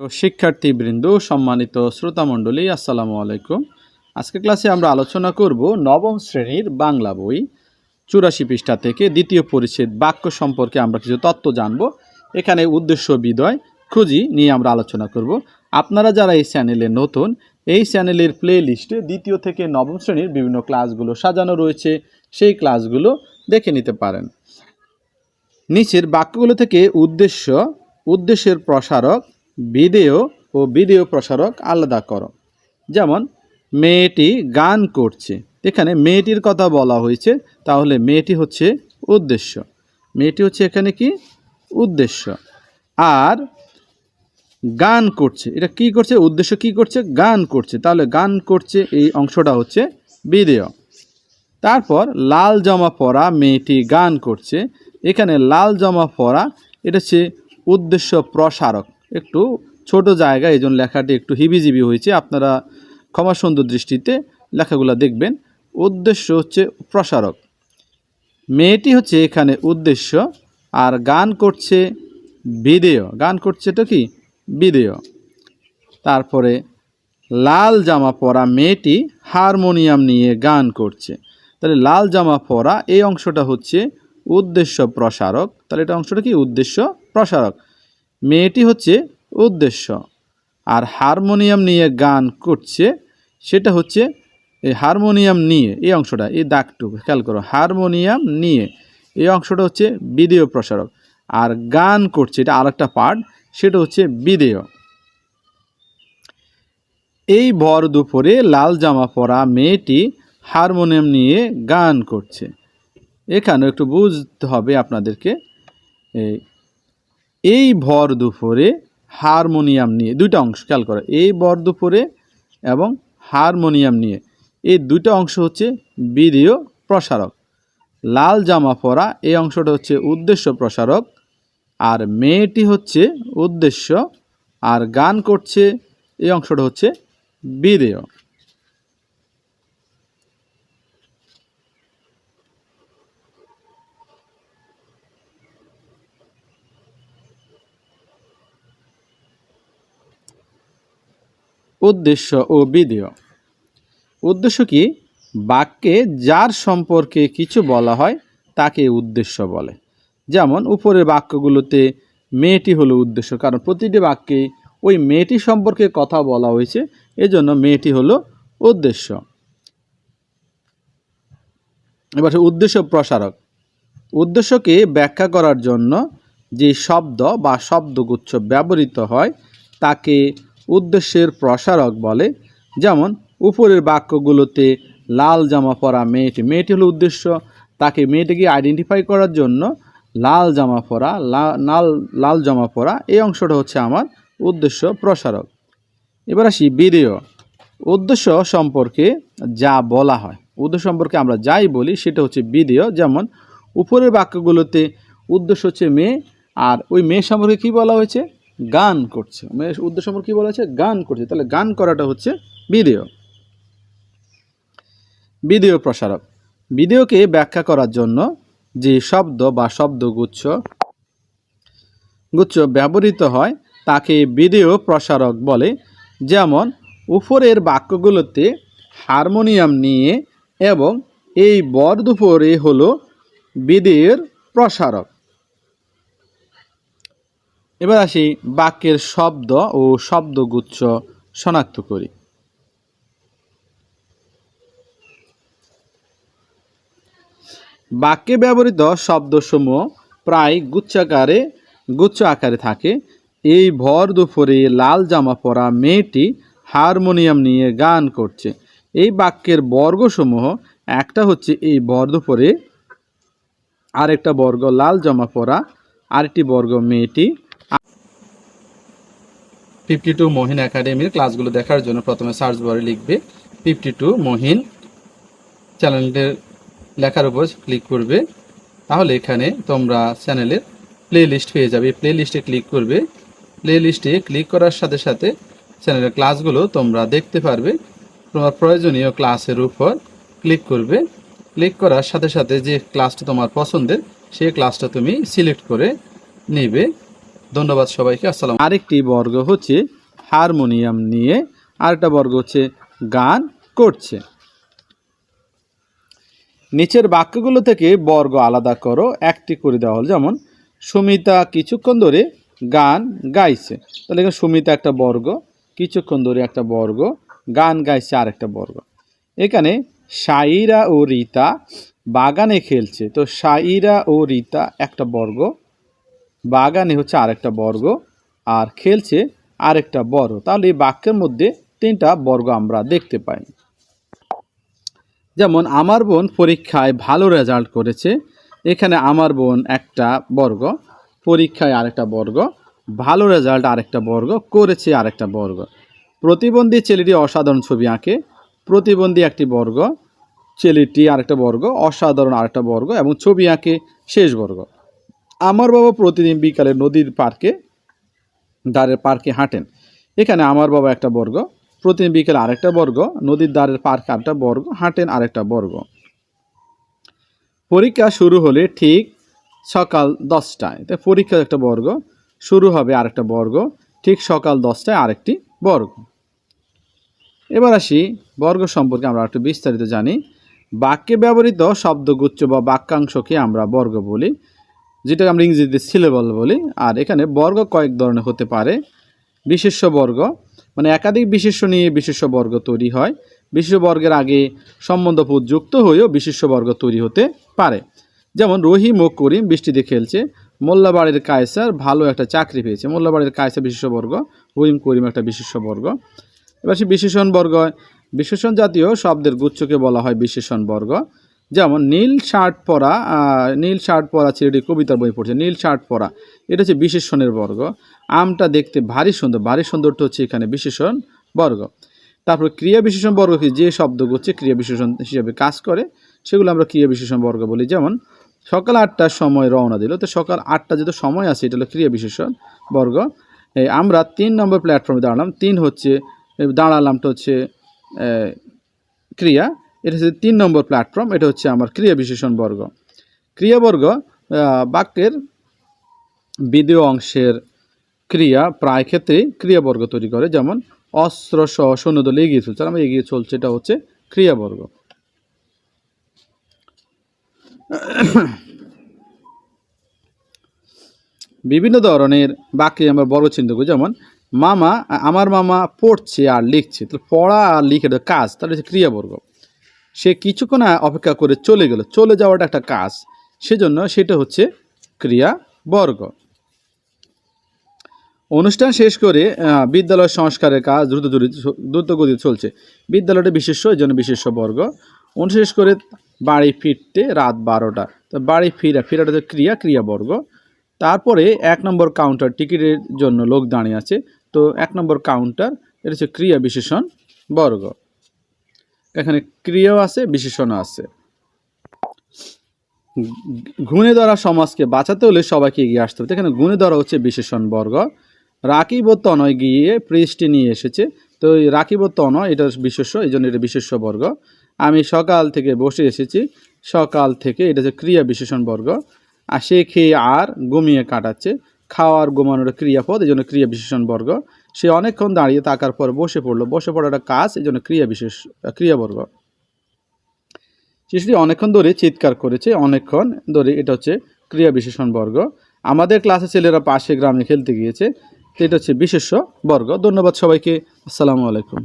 তো শিক্ষার্থীবৃন্দ, সম্মানিত শ্রোতামণ্ডলী, আসসালামু আলাইকুম। আজকে ক্লাসে আমরা আলোচনা করব নবম শ্রেণির বাংলা বই, চুরাশি পৃষ্ঠা থেকে দ্বিতীয় পরিচ্ছেদ বাক্য সম্পর্কে আমরা কিছু তত্ত্ব জানব। এখানে উদ্দেশ্য বিদয় খুঁজি নিয়ে আমরা আলোচনা করব। আপনারা যারা এই চ্যানেলে নতুন, এই চ্যানেলের প্লে লিস্টে দ্বিতীয় থেকে নবম শ্রেণির বিভিন্ন ক্লাসগুলো সাজানো রয়েছে। সেই ক্লাসগুলো দেখে নিতে পারেন। নিচের বাক্যগুলো থেকে উদ্দেশ্য, উদ্দেশ্যের প্রসারক ভিডিও ও ভিডিও প্রসারক আলাদা করো। যেমন, মেয়েটি গান করছে। এখানে মেয়েটির কথা বলা হয়েছে, তাহলে মেয়েটি হচ্ছে উদ্দেশ্য। মেয়েটি হচ্ছে এখানে কি? উদ্দেশ্য। আর গান করছে। এটা কি করছে? উদ্দেশ্য কি করছে? গান করছে। তাহলে গান করছে, এই অংশটা হচ্ছে ভিডিও তারপর লাল জামা পরা মেয়েটি গান করছে। এখানে লাল জামা পরা, এটা হচ্ছে উদ্দেশ্য প্রসারক। একটু ছোট জায়গা, এই জন্য লেখাটি একটু হিবিজিবি হয়েছে। আপনারা ক্ষমা সুন্দর দৃষ্টিতে লেখাগুলো দেখবেন। উদ্দেশ্য হচ্ছে প্রসারক। মেয়েটি হচ্ছে এখানে উদ্দেশ্য, আর গান করছে ভিডিও গান করছে তো কি? ভিডিও তারপরে লাল জামা পরা মেয়েটি হারমোনিয়াম নিয়ে গান করছে। তাহলে লাল জামা পরা, এই অংশটা হচ্ছে উদ্দেশ্য প্রসারক। তাহলে এটা অংশটা কি? উদ্দেশ্য প্রসারক। মেয়েটি হচ্ছে উদ্দেশ্য। আর হারমোনিয়াম নিয়ে গান করছে, সেটা হচ্ছে এই হারমোনিয়াম নিয়ে, এই অংশটা, এই দাগটুকু, খেয়াল করো, হারমোনিয়াম নিয়ে, এই অংশটা হচ্ছে ভিডিও প্রসারক। আর গান করছে, এটা আরেকটা পার্ট, সেটা হচ্ছে ভিডিও এই ভর দুপুরে লাল জামা পরা মেয়েটি হারমোনিয়াম নিয়ে গান করছে। এখানে একটু বুঝতে হবে আপনাদেরকে, এই এই ভর দুপুরে হারমোনিয়াম নিয়ে, দুইটা অংশ, খেয়াল করো, এই ভর দুপুরে এবং হারমোনিয়াম নিয়ে, এই দুইটা অংশ হচ্ছে ভিডিও প্রসারক। লাল জামা পরা, এই অংশটা হচ্ছে উদ্দেশ্য প্রসারক, আর মেয়েটি হচ্ছে উদ্দেশ্য, আর গান করছে, এই অংশটা হচ্ছে ভিডিও উদ্দেশ্য ও বিধেয়। উদ্দেশ্য কি? বাক্যে যার সম্পর্কে কিছু বলা হয়, তাকে উদ্দেশ্য বলে। যেমন, উপরের বাক্যগুলোতে মেয়েটি হলো উদ্দেশ্য, কারণ প্রতিটি বাক্যে ওই মেয়েটি সম্পর্কে কথা বলা হয়েছে, এজন্য মেয়েটি হলো উদ্দেশ্য। এবার উদ্দেশ্য প্রসারক। উদ্দেশ্যকে ব্যাখ্যা করার জন্য যে শব্দ বা শব্দগুচ্ছ ব্যবহৃত হয়, তাকে উদ্দেশ্যের প্রসারক বলে, যেমন, উপরের বাক্যগুলোতে লাল জামা পরা মেয়েটি মেয়েটি হলো উদ্দেশ্য, তাকে মেয়েটিকে আইডেন্টিফাই করার জন্য লাল জামা পরা লাল লাল জামা পরা, এই অংশটা হচ্ছে আমার উদ্দেশ্য প্রসারক। এবার আসি ভিডিও উদ্দেশ্য সম্পর্কে যা বলা হয়। উদ্দেশ্য সম্পর্কে আমরা যাই বলি, সেটা হচ্ছে ভিডিও যেমন, উপরের বাক্যগুলোতে উদ্দেশ্য হচ্ছে মেয়ে, আর ওই মেয়ে সম্পর্কে কী বলা হয়েছে? গান করছে। মানে উদ্দেশ্য সম্পর্কে কী বলা হয়েছে গান করছে। তাহলে গান করাটা হচ্ছে ভিডিও ভিডিও প্রসারক। ভিডিওকে ব্যাখ্যা করার জন্য যে শব্দ বা শব্দগুচ্ছ, গুচ্ছ ব্যবহৃত হয়, তাকে ভিডিও প্রসারক বলে। যেমন, উপরের বাক্যগুলোতে হারমোনিয়াম নিয়ে এবং এই বর দুপুরে হলো বিদের প্রসারক। এবার আসি বাক্যের শব্দ ও শব্দগুচ্ছ শনাক্ত করি। বাক্যে ব্যবহৃত শব্দসমূহ প্রায় গুচ্ছাকারে, গুচ্ছ আকারে থাকে। এই ভর দুপুরে লাল জামা পরা মেয়েটি হারমোনিয়াম নিয়ে গান করছে। এই বাক্যের বর্গসমূহ, একটা হচ্ছে এই ভর দুপুরে, আরেকটা বর্গ লাল জামা পরা, আরেকটি বর্গ মেয়েটি ফিফটি টু মহিন একাডেমির ক্লাসগুলো দেখার জন্য প্রথমে সার্চ বারে লিখবে ফিফটি টু মহিন চ্যানেলটির লেখার উপর ক্লিক করবে। তাহলে এখানে তোমরা চ্যানেলের প্লে লিস্ট পেয়ে যাবে। প্লে লিস্টে ক্লিক করবে। প্লে লিস্টে ক্লিক করার সাথে সাথে চ্যানেলের ক্লাসগুলো তোমরা দেখতে পারবে। তোমার প্রয়োজনীয় ক্লাসের উপর ক্লিক করবে। ক্লিক করার সাথে সাথে যে ক্লাসটা তোমার পছন্দের, সেই ক্লাসটা তুমি সিলেক্ট করে নেবে। ধন্যবাদ সবাইকে, আসসালাম আরেকটি বর্গ হচ্ছে হারমোনিয়াম নিয়ে, আরেকটা বর্গ হচ্ছে গান করছে। নিচের বাক্যগুলো থেকে বর্গ আলাদা করো, একটি করে দেওয়া হল। যেমন, সুমিতা কিছুক্ষণ ধরে গান গাইছে। তাহলে এখানে সুমিতা একটা বর্গ, কিছুক্ষণ ধরে একটা বর্গ, গান গাইছে আরেকটা বর্গ। এখানে সাইরা ও রীতা বাগানে খেলছে। তো সাইরা ও রীতা একটা বর্গ বাগানে হচ্ছে আরেকটা বর্গ, আর খেলছে আরেকটা বর্গ। তাহলে এই বাক্যের মধ্যে তিনটা বর্গ আমরা দেখতে পাই। যেমন, আমার বোন পরীক্ষায় ভালো রেজাল্ট করেছে। এখানে আমার বোন একটা বর্গ, পরীক্ষায় আরেকটা বর্গ, ভালো রেজাল্ট আরেকটা বর্গ, করেছে আরেকটা বর্গ। প্রতিবন্ধী ছেলেটি অসাধারণ ছবি আঁকে। প্রতিবন্ধী একটি বর্গ, ছেলেটি আরেকটা বর্গ, অসাধারণ আরেকটা বর্গ, এবং ছবি আঁকে শেষ বর্গ। আমার বাবা প্রতিদিন বিকালে নদীর পার্কে ধারের পার্কে হাঁটেন। এখানে আমার বাবা একটা বর্গ, প্রতিদিন বিকেলে আরেকটা বর্গ, নদীর ধারের পার্কে আরেকটা বর্গ, হাঁটেন আরেকটা বর্গ। পরীক্ষা শুরু হলে ঠিক সকাল দশটায় তাই পরীক্ষা একটা বর্গ, শুরু হবে আরেকটা বর্গ, ঠিক সকাল দশটায় আরেকটি বর্গ। এবার আসি বর্গ সম্পর্কে আমরা একটু বিস্তারিত জানি। বাক্যে ব্যবহৃত শব্দগুচ্ছ বা বাক্যাংশকে আমরা বর্গ বলি। যেটাকে আমরা ইংরেজিতে সিলেবল বলি, আর এখানে বর্গ কয়েক ধরনের হতে পারে। বিশেষ্য বর্গ মানে একাধিক বিশেষ্য নিয়ে বিশেষ্য বর্গ তৈরি হয়। বিশেষ্য বর্গের আগে সম্বন্ধপদ যুক্ত হয়েও বিশেষ্য বর্গ তৈরি হতে পারে। যেমন রহিম ও করিম বৃষ্টিতে খেলছে, মোল্লাবাড়ির কায়সার ভালো একটা চাকরি পেয়েছে। মোল্লাবাড়ির কায়সার বিশেষ্য বর্গ, রহিম করিম একটা বিশেষ্য বর্গ। এবার সে বিশেষণ বর্গ, বিশেষণ জাতীয় শব্দের গুচ্ছকে বলা হয় বিশেষণ বর্গ। যেমন নীল শার্ট পরা নীল শার্ট পরা ছেলেটি কবিতার বই পড়ছে, নীল শার্ট পরা। এটা হচ্ছে বিশেষণের বর্গ। আমটা দেখতে ভারী সুন্দর, ভারী সুন্দরটা হচ্ছে এখানে বিশেষণ বর্গ। তারপর ক্রিয়া বিশেষণ বর্গ কি? যে শব্দগুচ্ছে ক্রিয়া বিশেষণ হিসেবে কাজ করে। সেগুলো আমরা ক্রিয়া বিশেষণ বর্গ বলি। যেমন, সকাল আটটার সময় রওনা দিল। তো সকাল আটটা যেহেতু সময় আছে, এটা হলো ক্রিয়া বিশেষণ বর্গ। আমরা তিন নম্বর প্ল্যাটফর্মে দাঁড়ালাম। তিন হচ্ছে দাঁড়ালামটা হচ্ছে ক্রিয়া। এটা হচ্ছে তিন নম্বর প্ল্যাটফর্ম এটা হচ্ছে আমার ক্রিয়া বিশেষণ বর্গ। ক্রিয়াবর্গ বাক্যের বিদেয় অংশের ক্রিয়া প্রায় ক্ষেত্রেই ক্রিয়াবর্গ তৈরি করে, যেমন অস্ত্র সহ সৈন্যদল এগিয়ে চলছে। আমরা এগিয়ে চলছে, এটা হচ্ছে ক্রিয়াবর্গ বিভিন্ন ধরনের বাক্যে আমরা বর্গ চিহ্ন করি, যেমন, মামা, আমার মামা পড়ছে আর লিখছে। তাহলে পড়া আর লিখে কাজ, তাহলে হচ্ছে ক্রিয়াবর্গ সে কিছুক্ষণ অপেক্ষা করে চলে গেল। চলে যাওয়াটা একটা কাজ। সেজন্য সেটা হচ্ছে ক্রিয়া বর্গ। অনুষ্ঠান শেষ করে বিদ্যালয় সংস্কারের কাজ দ্রুত দ্রুত গতিতে চলছে। বিদ্যালয়টা বিশেষ্য, এই জন্য বিশেষ্য বর্গ। অনুষ্ঠান শেষ করে বাড়ি ফিরতে রাত বারোটা। তো বাড়ি ফিরা, ফিরাটা হচ্ছে ক্রিয়া ক্রিয়াবর্গ তারপরে এক নম্বর কাউন্টার টিকিটের জন্য লোক দাঁড়িয়ে আছে। তো এক নম্বর কাউন্টার এটা হচ্ছে ক্রিয়া বিশেষণ বর্গ। এখানে ক্রিয়াও আছে, বিশেষণও আছে। ঘুণে ধরা সমাজকে বাঁচাতে হলে সবাইকে এগিয়ে আসতে হবে। এখানে ঘুণে ধরা হচ্ছে বিশেষণ বর্গ। রাকিব তনয় গিয়ে পৃষ্টি নিয়ে এসেছে। তো এই রাকিব তনয়, এটা বিশেষ্য, এই জন্য এটা বিশেষ্য বর্গ। আমি সকাল থেকে বসে এসেছি। সকাল থেকে এটা হচ্ছে ক্রিয়া বিশেষণ বর্গ। আর সে খেয়ে আর ঘুমিয়ে কাটাচ্ছে। খাওয়ার ঘুমানোর ক্রিয়াপদ, এই জন্য ক্রিয়া বিশেষণ বর্গ। সে অনেকক্ষণ দাঁড়িয়ে তাকার পর বসে পড়ল। বসে পড়াটা কাজ এই জন্য ক্রিয়া বিশেষ, ক্রিয়াবর্গ। শিশুটি অনেকক্ষণ ধরে চিৎকার করেছে, অনেকক্ষণ ধরে এটা হচ্ছে ক্রিয়া বিশেষণ বর্গ। আমাদের ক্লাসে ছেলেরা পাশে গ্রামে খেলতে গিয়েছে এটা হচ্ছে বিশেষ্য বর্গ। ধন্যবাদ সবাইকে। আসসালামু আলাইকুম।